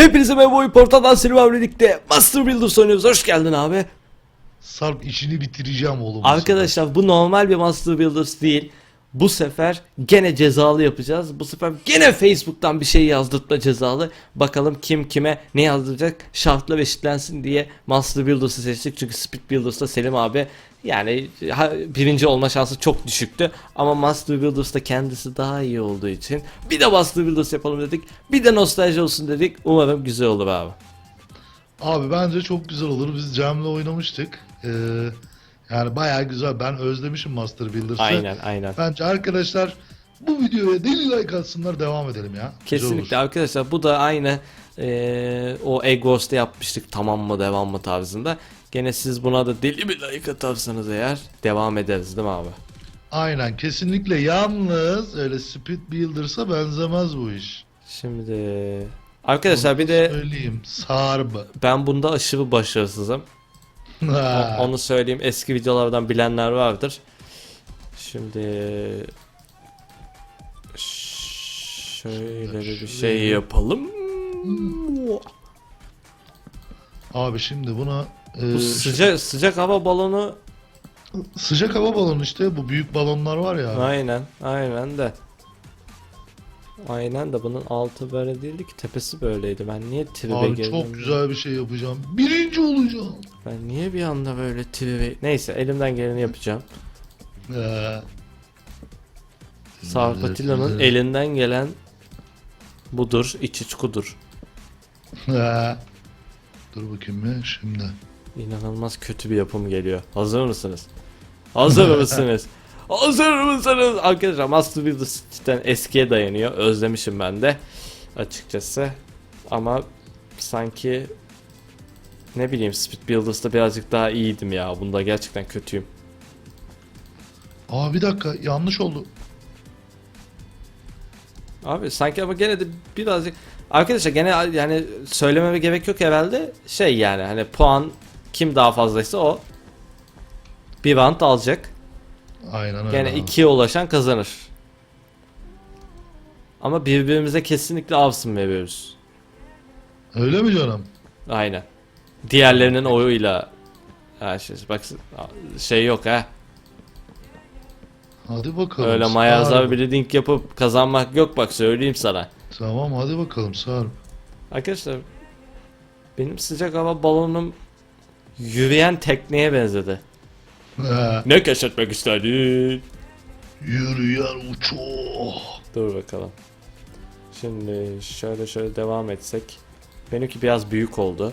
Hepinize merhaba oyun portaldan Selim birlikte Master Builders oynuyoruz. Hoş geldin abi. Sarp işini bitireceğim oğlum. Arkadaşlar bu normal bir Master Builders değil. Bu sefer gene cezalı yapacağız. Bu sefer gene Facebook'tan bir şey yazdırtma cezalı. Bakalım kim kime ne yazdıracak şartla eşitlensin diye Master Builders'ı seçtik. Çünkü Speed Builders'ta Selim abi yani birinci olma şansı çok düşüktü. Ama Master Builders'ta kendisi daha iyi olduğu için bir de Master Builders yapalım dedik. Bir de nostalji olsun dedik. Umarım güzel olur abi. Abi bence çok güzel olur. Biz Cem'le oynamıştık. Ee, yani bayağı güzel. Ben özlemişim Master Builders'ı. Aynen aynen. Bence arkadaşlar bu videoya deli like atsınlar devam edelim ya. Kesinlikle arkadaşlar bu da aynı eee, o Egg Wars'ta yapmıştık tamam mı devam mı tarzında. Gene siz buna da deli bir like atarsanız eğer devam ederiz değil mi abi? Aynen kesinlikle yalnız öyle Speed Builders'a benzemez bu iş. Şimdi arkadaşlar bir de Söyleyeyim. Sarp. ben bunda aşırı başarısızım. O-. Onu söyleyeyim eski videolardan bilenler vardır. Şimdi şöyle bir şey yapalım. Abi şimdi buna e, Bu sıcak sıcak hava balonu sıcak hava balonu işte bu büyük balonlar var ya. Aynen, aynen de. Aynen de bunun altı böyle değildi ki tepesi böyleydi. Ben niye tribe Abi girdim? çok güzel bir şey yapacağım. Birinci olacağım. Ben niye bir anda böyle tribe... Neyse elimden geleni yapacağım. Ee, Sarpatilla'nın Evet, elinden gelen budur, iç içkudur. ee. Dur bakayım bir şimdi. İnanılmaz kötü bir yapım geliyor. Hazır mısınız? Hazır mısınız? Hazır mısınız? Arkadaşlar Master Builders cidden eskiye dayanıyor. Özlemişim ben de açıkçası. Ama sanki ne bileyim Speed Builders'ta birazcık daha iyiydim ya. Bunda gerçekten kötüyüm. Aa bir dakika yanlış oldu. Abi sanki ama gene de birazcık Arkadaşlar gene yani söylememe gerek yok herhalde. Şey yani hani puan kim daha fazlaysa o bir round alacak. Aynen öyle. Gene abi. ikiye ulaşan kazanır. Ama birbirimize kesinlikle avsın veriyoruz. Öyle mi canım? Aynen. Diğerlerinin oyuyla ha şey, bak şey yok ha. Hadi bakalım. Öyle mayazlar bleeding yapıp kazanmak yok bak söyleyeyim sana. Tamam hadi bakalım Sarp. Arkadaşlar benim sıcak hava balonum yürüyen tekneye benzedi. Ee, Ne keşfetmek istedin? yürüyen uçuyor. Dur bakalım. Şimdi şöyle şöyle devam etsek. Benimki biraz büyük oldu.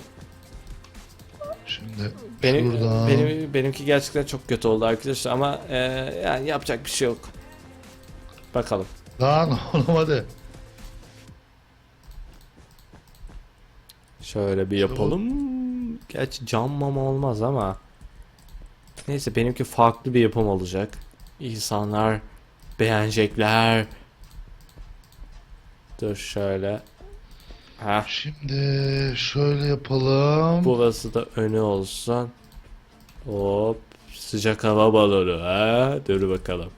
Şimdi Benim, şuradan. benim benimki gerçekten çok kötü oldu arkadaşlar ama e, yani yapacak bir şey yok. Bakalım. Lan oğlum hadi. Şöyle bir yapalım. Gerçi cam mama olmaz ama. Neyse benimki farklı bir yapım olacak. İnsanlar beğenecekler. Dur şöyle. Ha. Şimdi şöyle yapalım. Burası da önü olsun. Hop. Sıcak hava balonu ha. Dur bakalım.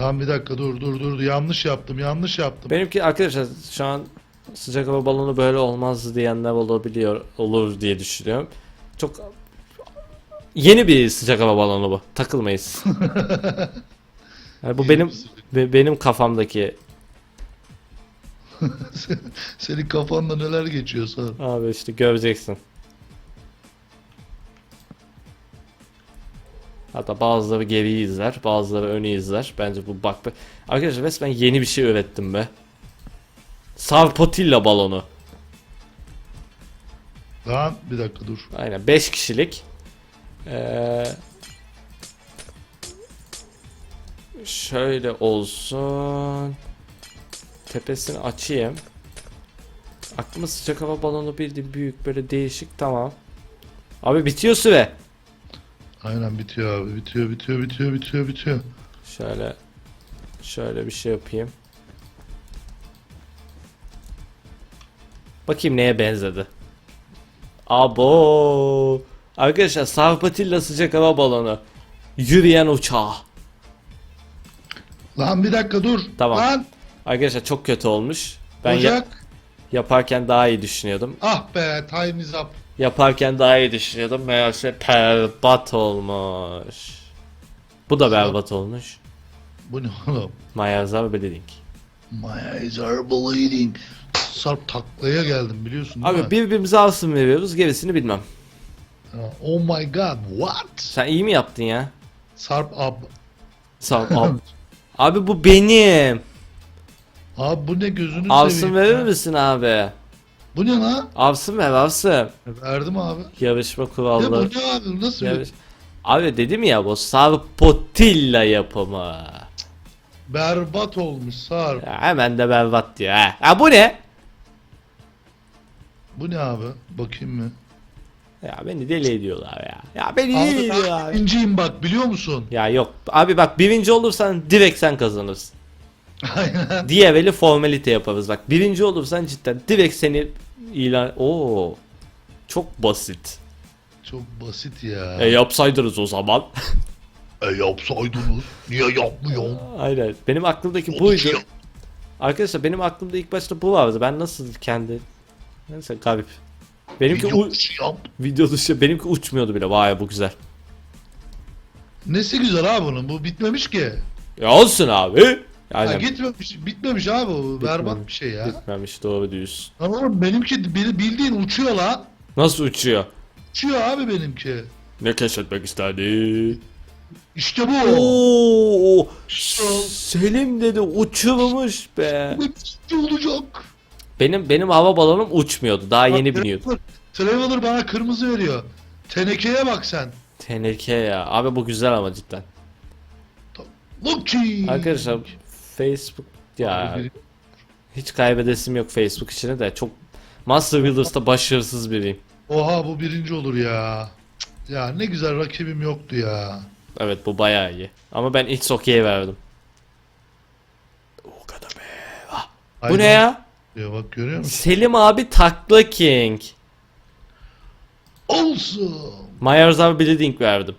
Lan bir dakika dur dur dur. Yanlış yaptım yanlış yaptım. Benimki arkadaşlar şu an sıcak hava balonu böyle olmaz diyenler olabiliyor olur diye düşünüyorum. Çok yeni bir sıcak hava balonu bu. Takılmayız. Yani bu benim be- benim kafamdaki Senin kafanda neler geçiyor Sarp? abi işte göreceksin. Hatta bazıları geriyi izler, bazıları önü izler. Bence bu bak be. Arkadaşlar resmen yeni bir şey öğrettim be. Sarpotilla balonu. Lan bir dakika dur. Aynen 5 kişilik. Ee, şöyle olsun. Tepesini açayım. Aklıma sıcak hava balonu bildiğim büyük böyle değişik tamam. Abi bitiyor süre. Aynen bitiyor abi. Bitiyor bitiyor bitiyor bitiyor bitiyor. Şöyle şöyle bir şey yapayım. Bakayım neye benzedi. Abo. Arkadaşlar Sarpatilla sıcak hava balonu. Yürüyen uçağı. Lan bir dakika dur. Tamam. Lan Arkadaşlar çok kötü olmuş. Ben ya-. Yaparken daha iyi düşünüyordum. Ah be time is up. Yaparken daha iyi düşünüyordum. Meğerse berbat olmuş. Bu da berbat olmuş. Bu ne oğlum? Mayazar Bleeding. My eyes are bleeding. Sarp taklaya geldim biliyorsun değil Abi mi? birbirimize alsın veriyoruz gerisini bilmem. Oh my god what? Sen iyi mi yaptın ya? Sarp ab. Ol. Abi, abi bu benim. Abi bu ne gözünü Avsın seveyim verir ya. misin abi? Bu ne lan? Avsın ver avsın. Verdim abi. Yarışma Ya bu ne abi? Nasıl bir Yarış... Abi dedim ya bu Sarpotilla yapımı. berbat olmuş Sarp. Ya hemen de berbat diyor ha. Ha bu ne? Bu ne abi? Bakayım mı? Ya beni deli ediyorlar ya. Ya beni deli Abi ben ediyorlar. birinciyim bak biliyor musun? Ya yok. Abi bak birinci olursan direkt sen kazanırsın. Aynen. Diğer eli formalite yaparız bak. Birinci olursan cidden direkt seni ilan... Oo. Çok basit. Çok basit ya. E yapsaydınız o zaman. E yapsaydınız. Niye yapmıyorsun? Aynen. Benim aklımdaki buydu. Arkadaşlar benim aklımda ilk başta bu vardı. Ben nasıl kendi... Neyse garip. Benimki Video u- yap. video dışı benimki uçmuyordu bile. Vay bu güzel. Nesi güzel abi bunun? Bu bitmemiş ki. Ya olsun abi. Ha, Aynen. gitmemiş, bitmemiş abi bu. Berbat bir şey ya. Gitmemiş doğru diyorsun. Lan oğlum benimki bil- bildiğin uçuyor lan. Nasıl uçuyor? Uçuyor abi benimki. Ne keşfetmek istedi? İşte bu. Oo. Selim dedi uçurmuş be. Bu bitti olacak. Benim benim hava balonum uçmuyordu. Daha yeni Bak, biniyordu. Traveler- Traveler bana kırmızı veriyor. Tenekeye bak sen. Teneke ya. Abi bu güzel ama cidden. Lucky. Arkadaşlar Facebook ya Abi, hiç kaybedesim yok Facebook içine de çok Master Builders'ta başarısız biriyim. Oha bu birinci olur ya. Ya ne güzel rakibim yoktu ya. Evet bu bayağı iyi. Ama ben ilk Soki'ye verdim. O kadar be. Ah, bu ne ya? Diyor, bak görüyor musun? Selim abi Takla King. Awesome. Myers abi Bleeding verdim.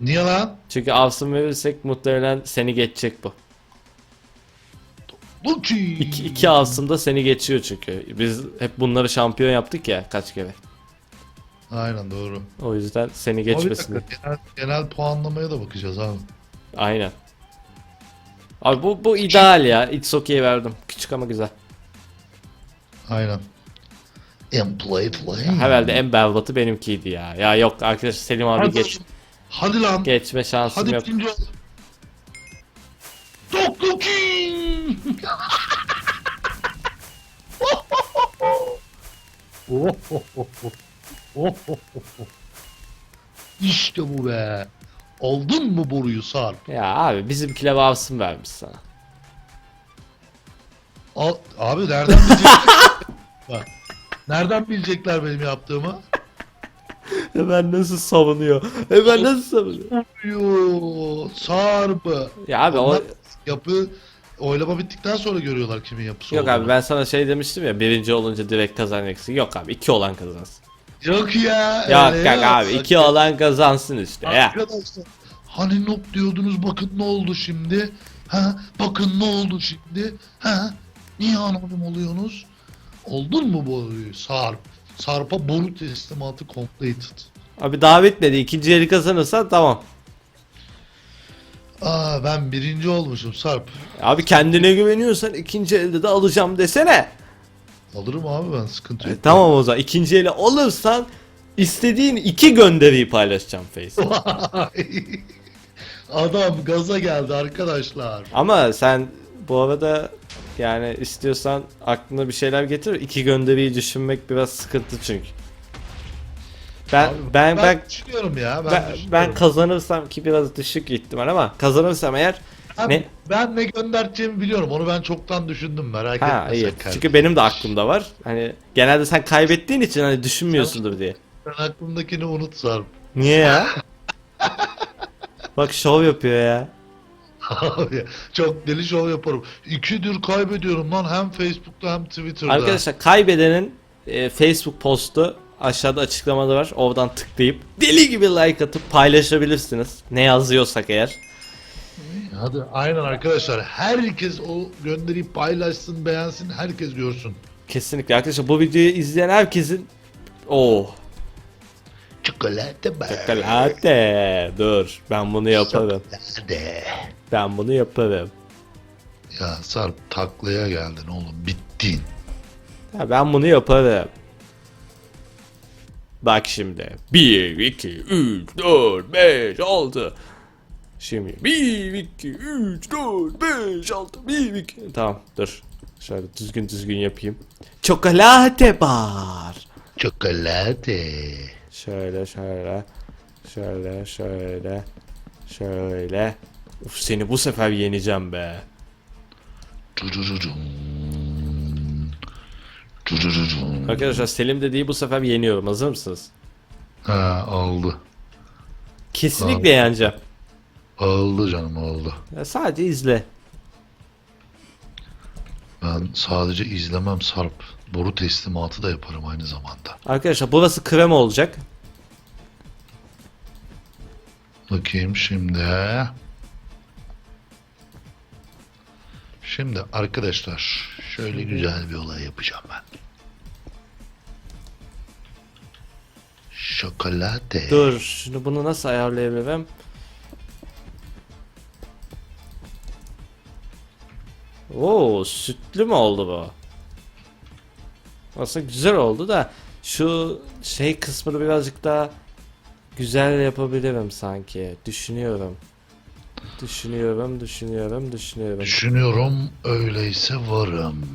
Niye lan? Çünkü Avsın verirsek muhtemelen seni geçecek bu. Lucky. İki, iki Avsın'da seni geçiyor çünkü. Biz hep bunları şampiyon yaptık ya kaç kere. Aynen doğru. O yüzden seni Ama bir geçmesin. dakika, genel, genel puanlamaya da bakacağız abi. Aynen. Abi bu bu ideal ya. It's okay verdim. Küçük ama güzel. Aynen. Play play. Herhalde en berbatı benimkiydi ya. Ya yok arkadaşlar Selim abi Hadi, geç hadi lan. geçme şansım hadi yok. ikinci ol. Çok Lucky. İşte bu be. Aldın mı boruyu Sarp? Ya abi bizimkiler Avsın vermiş sana. Al, abi nereden bilecekler? Bak, nereden bilecekler benim yaptığımı? Hemen nasıl savunuyor? Hemen nasıl savunuyor? Yo, Sarp'ı. Ya abi o Onlar yapı oylama bittikten sonra görüyorlar kimin yapısı yok olduğunu. abi ben sana şey demiştim ya birinci olunca direkt kazanacaksın. Yok abi iki olan kazansın. Yok ya. Yok öyle yok ya. abi iki olan kazansın işte ya. Arkadaşlar hani noob diyordunuz bakın ne oldu şimdi? Ha bakın ne oldu şimdi? Ha niye anonim oluyorsunuz? Oldun mu boruyu Sarp? Sarp'a boru teslimatı completed. Abi daha bitmedi. İkinci yeri kazanırsan tamam. Aa ben birinci olmuşum Sarp. Abi kendine güveniyorsan ikinci elde de alacağım desene. Alırım abi ben sıkıntı E, yok. tamam o zaman ikinci eli alırsan istediğin iki gönderiyi paylaşacağım Face. Vay. Adam gaza geldi arkadaşlar. Ama sen bu arada yani istiyorsan aklına bir şeyler getir. İki gönderiyi düşünmek biraz sıkıntı çünkü. Ben Abi, ben ben düşünüyorum ya. Ben, ben, ben kazanırsam ki biraz düşük ihtimal ama kazanırsam eğer Ben, ne- ben ne göndereceğimi biliyorum. Onu ben çoktan düşündüm merak ha etme iyi. kardeşim. Çünkü benim de aklımda var. Hani genelde sen kaybettiğin için hani düşünmüyorsundur diye. Sen aklımdakini unut Sarp. Niye ya? Bak şov yapıyor ya. Abi çok deli şov yaparım. İkidir kaybediyorum lan hem Facebook'ta hem Twitter'da. Arkadaşlar kaybedenin e, Facebook postu aşağıda açıklamada var. Oradan tıklayıp deli gibi like atıp paylaşabilirsiniz. Ne yazıyorsak eğer. Hadi aynen arkadaşlar. Herkes o gönderiyi paylaşsın, beğensin, herkes görsün. Kesinlikle arkadaşlar bu videoyu izleyen herkesin Oh Çikolata bar. Çikolata. Dur ben bunu yaparım. Çikolata. Ben bunu yaparım. Ya Sarp taklaya geldin oğlum bittin. ya Ben bunu yaparım. Bak şimdi. 1, 2, 3, 4, 5, 6 Şimdi 1, 2, 3, 4, 5, 6 1, 2 Tamam dur. Şöyle düzgün düzgün yapayım. Çikolata bar Çikolata. Şöyle şöyle. Şöyle şöyle. Şöyle. Uf seni bu sefer yeneceğim be. Arkadaşlar Selim dediği bu sefer yeniyorum. Hazır mısınız? Ha oldu. Kesinlikle yeneceğim. Oldu canım oldu. Ya sadece izle. Ben sadece izlemem Sarp. Boru teslimatı da yaparım aynı zamanda. Arkadaşlar burası krema olacak. Bakayım şimdi. Şimdi arkadaşlar şöyle güzel bir olay yapacağım ben. Şokolate. Dur şimdi bunu nasıl ayarlayabilirim? Oo sütlü mü oldu bu? Aslında güzel oldu da şu şey kısmını birazcık daha güzel yapabilirim sanki. Düşünüyorum. Düşünüyorum, düşünüyorum, düşünüyorum. Düşünüyorum öyleyse varım.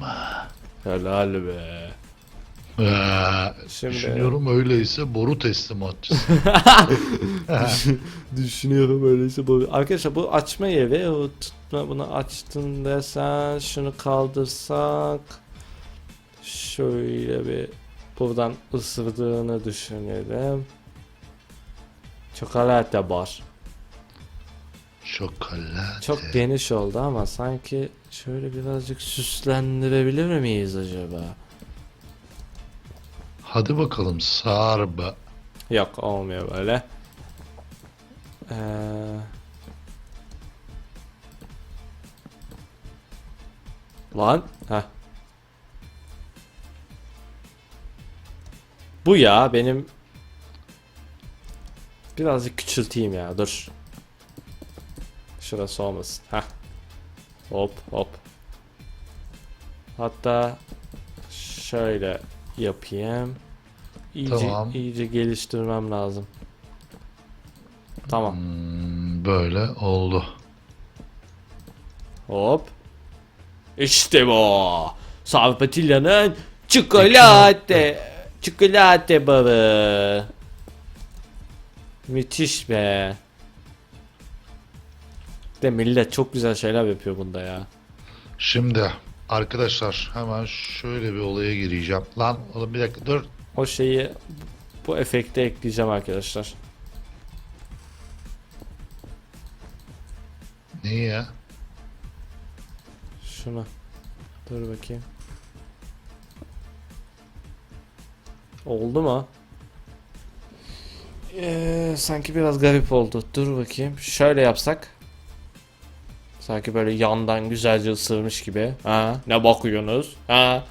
Helal be. Ee, Şimdi- Düşünüyorum öyleyse boru teslimatçısı. Düşünüyorum öyleyse bu. Arkadaşlar bu açma yeri o tutma bunu açtın desen şunu kaldırsak şöyle bir buradan ısırdığını düşünelim. Çikolata bar. Şokolate. Çok geniş oldu ama sanki şöyle birazcık süslendirebilir miyiz acaba? Hadi bakalım Sarp. Yok olmuyor böyle. Ee... Lan. Heh. Bu ya benim birazcık küçülteyim ya dur. Şurası olmasın. Heh. Hop hop. Hatta şöyle yapayım. İyice, Tamam. iyice geliştirmem lazım. Tamam. Hmm, böyle oldu. Hop. İşte bu. Sarpatilla'nın çikolata. Çikolata barı. Müthiş be. De millet çok güzel şeyler yapıyor bunda ya. Şimdi arkadaşlar hemen şöyle bir olaya gireceğim. Lan oğlum bir dakika dur. O şeyi bu efekte ekleyeceğim arkadaşlar. Neyi ya? Şunu. Dur bakayım. Oldu mu? Ee, sanki biraz garip oldu. Dur bakayım. Şöyle yapsak. Sanki böyle yandan güzelce ısırmış gibi. Ha, ne bakıyorsunuz? Ha.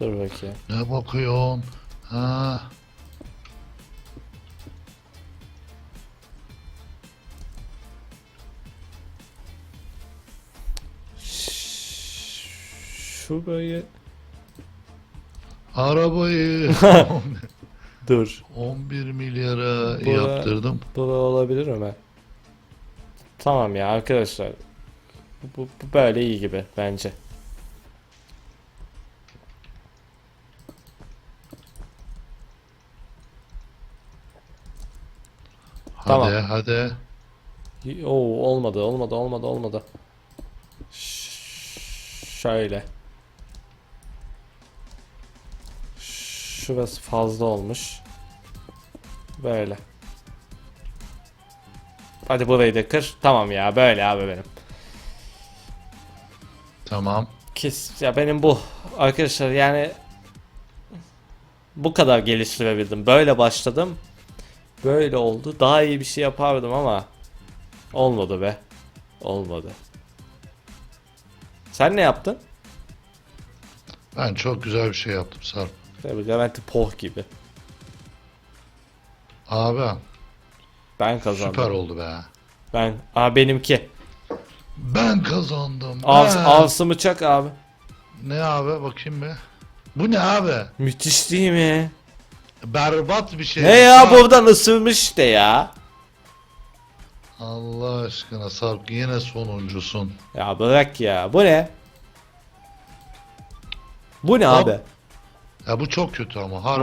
Dur bakayım. Ne bakıyorsun? Ha. Şurayı Arabayı dur. 11 milyara Bura- yaptırdım. Bu da olabilir mi? Tamam ya arkadaşlar. Bu, bu böyle iyi gibi bence. Hadi Tamam. hadi. Oo olmadı olmadı olmadı olmadı. Ş- şöyle. Şurası fazla olmuş. Böyle. Hadi burayı da kır. Tamam ya böyle abi benim. Tamam. Kes ya benim bu arkadaşlar yani bu kadar geliştirebildim. Böyle başladım. Böyle oldu. Daha iyi bir şey yapardım ama olmadı be. Olmadı. Sen ne yaptın? Ben çok güzel bir şey yaptım Sarp. Tabii Levent'i poh gibi. Abi Ben kazandım. süper oldu be. Ben. Aa benimki. Ben kazandım. Avs, avsımı çak abi. Ne abi bakayım bir. Bu ne abi? Müthiş değil mi? Berbat bir şey. Ne ya Sarp. buradan ısırmış işte ya. Allah aşkına Sarp yine sonuncusun. Ya bırak ya. Bu ne? Bu ne Hop. abi? Ya bu çok kötü ama. Har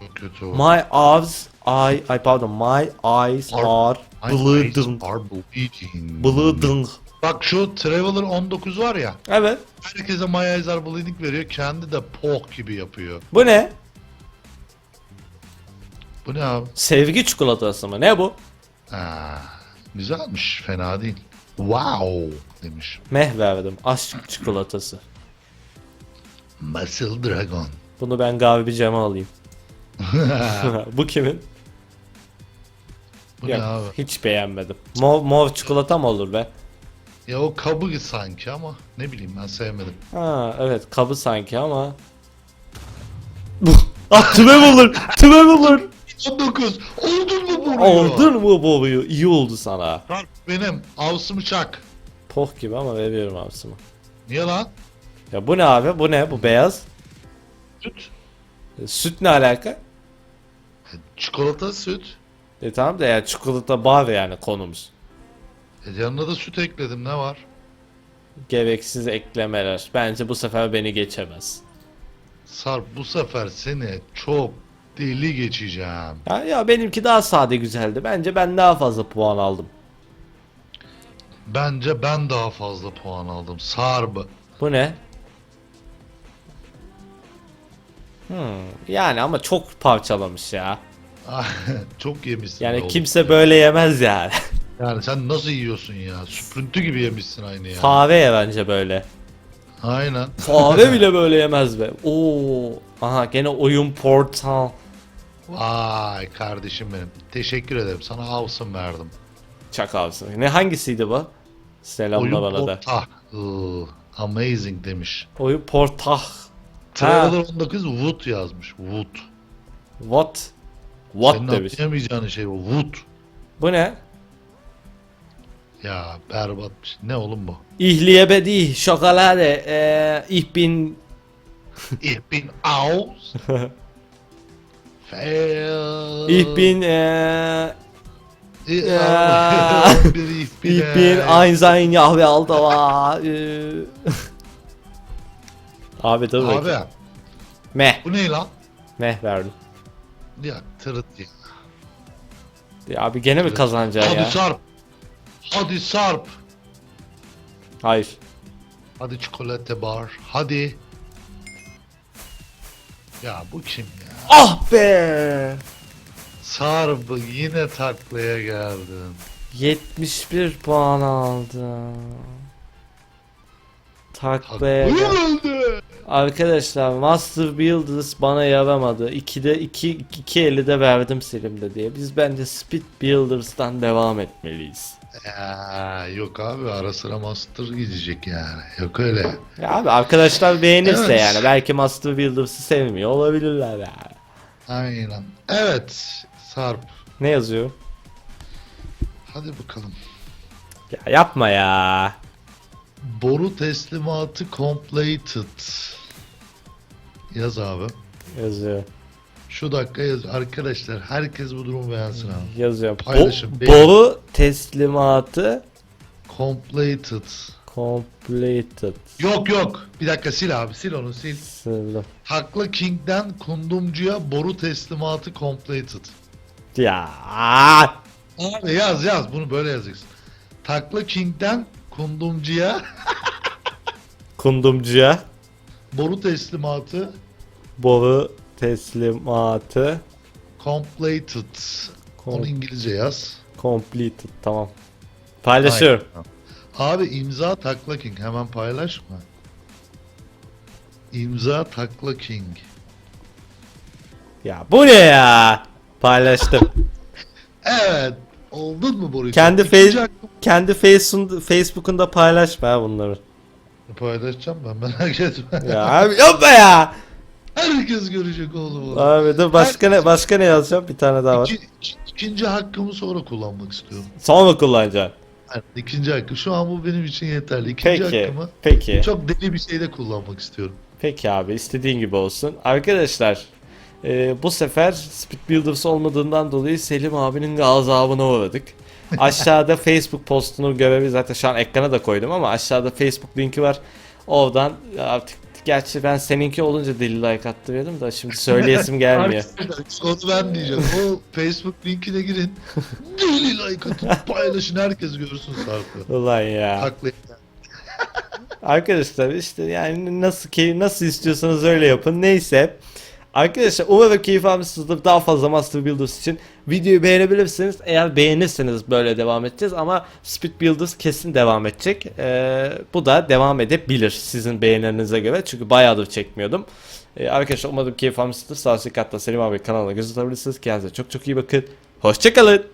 çok kötü o. My eyes, I, I pardon, my eyes Are- are My bleeding. are bleeding. Bleeding. Bak şu Traveler 19 var ya. Evet. Herkese My eyes are bleeding veriyor. Kendi de pok gibi yapıyor. Bu ne? Bu ne abi? Sevgi çikolatası mı? Ne bu? Ha, güzelmiş. Fena değil. Wow demiş. Meh verdim. Aşk çikolatası. Muscle Dragon. Bunu ben Gavi Cem'e alayım. bu kimin? Bu Yok, ne abi? hiç beğenmedim. Mor, mor çikolata mı olur be? Ya o kabı sanki ama ne bileyim ben sevmedim. Ha evet kabı sanki ama. ah tüme olur. Tüme olur. 19. Oldun mu bunu? Aldın mı boruyu? İyi oldu sana. Benim. Avsımı çak. Poh gibi ama veriyorum abisimi. Niye lan? Ya bu ne abi? Bu ne? Bu beyaz. Süt. E, Süt ne alaka? Çikolata süt. E tamam da ya çikolata bar yani konumuz. E, yanına da süt ekledim ne var? Gereksiz eklemeler. Bence bu sefer beni geçemez. Sarp bu sefer seni çok deli geçeceğim. Ya, ya benimki daha sade güzeldi. Bence ben daha fazla puan aldım. Bence ben daha fazla puan aldım. Sarp. Bu ne? Hmm, yani ama çok parçalamış ya. çok yemişsin. Yani oğlum. kimse böyle yemez yani. Yani sen nasıl yiyorsun ya? Süprüntü gibi yemişsin aynı ya. Fare ye bence böyle. Aynen. Fare bile böyle yemez be. Oo. Aha gene oyun portal. Vay kardeşim benim. Teşekkür ederim. Sana avsın verdim. Çak abisi. Ne hangisiydi bu? Selamla Oyun bana da. porta. Iı, Amazing demiş. Oyun portal. Traveler 19 Wood yazmış. Wood. What? What Senin demiş. anlayamayacağın şey o. Wood. Bu ne? Ya berbatmış. Ne oğlum bu? İhliye di şokolade. Eee ich bin Ich bin aus. Fail. ich bin Ich Ja. bin, ich bin, ich bin ein sein Yahweh Alta. Abi dur Abi bakayım. Meh. bu ne lan? Meh verdim. Ya tırıt ya. Ya abi gene mi kazanacaksın Hadi ya? Sarp. Hadi Sarp. Hayır. Hadi çikolata bar. Hadi. Ya bu kim ya? Ah be! Sarp yine taklaya geldin. 71 puan aldım. Taklaya Taklaya gel- geldi. Arkadaşlar Master Builders bana yaramadı. 2'de 2 2 50 de verdim Selim'de diye. Biz bence Speed Builders'tan devam etmeliyiz. Ya, yok abi ara sıra master gidecek yani. Yok öyle. Ya abi arkadaşlar beğenirse Evet. yani belki Master Builders'ı sevmiyor olabilirler yani. Aynen. Evet Sarp. Ne yazıyor? Hadi bakalım. Ya yapma ya. Boru teslimatı completed. Yaz abi. Yazıyor. Şu dakika yaz. Arkadaşlar herkes bu durumu beğensin abi. Yazıyor. Paylaşın, Bo- beğenin. boru teslimatı Completed. completed. Yok yok. Bir dakika sil abi sil onu sil. Sildim. Haklı King'den kundumcuya boru teslimatı completed. Ya. Abi yaz yaz bunu böyle yazacaksın. Takla King'den kundumcuya Kundumcuya boru teslimatı boru teslimatı completed. Com- Onu İngilizce yaz. completed. Tamam. Paylaşıyorum. Abi imza Takla King hemen paylaşma. İmza Takla King. Ya bu ne ya? Paylaştım. Evet. Oldun mu boru? Kendi İkinci Kendi Facebook'unda paylaşma ya bunları. Paylaşacağım ben merak etme. Ya abi yapma ya. Herkes görecek oğlum onu. Abi dur başka ne başka ne yazacağım? Bir tane daha var. İki, iki- ikinci hakkımı sonra kullanmak istiyorum. Son mu kullanacaksın? Yani ikinci hakkı. Şu an bu benim için yeterli. İkinci Peki. hakkımı Peki. çok deli bir şeyde kullanmak istiyorum. Peki abi istediğin gibi olsun. Arkadaşlar e, bu sefer Speed Builders olmadığından dolayı Selim abinin gazabına uğradık. Aşağıda Facebook postunu görevi zaten şu an ekrana da koydum ama aşağıda Facebook linki var. Oradan artık gerçi ben seninki olunca deli like attırıyordum da şimdi söyleyesim gelmiyor. Onu ben diyeceğim. O Facebook linkine girin. Deli like atın. Paylaşın herkes görsün Sarp'ı. Ulan ya. Haklı. Arkadaşlar işte yani nasıl key nasıl istiyorsanız öyle yapın. Neyse. Arkadaşlar umarım keyif almışsınızdır. Daha fazla Master Builders için videoyu beğenebilirsiniz. Eğer beğenirseniz böyle devam edeceğiz ama Speed Builders kesin devam edecek. Ee, bu da devam edebilir sizin beğenilerinize göre. Çünkü bayağıdır çekmiyordum. Ee, arkadaşlar umarım keyif almışsınızdır. Sağ üstteki hatta Selim abi kanalına göz atabilirsiniz. Kendinize çok çok iyi bakın. Hoşçakalın.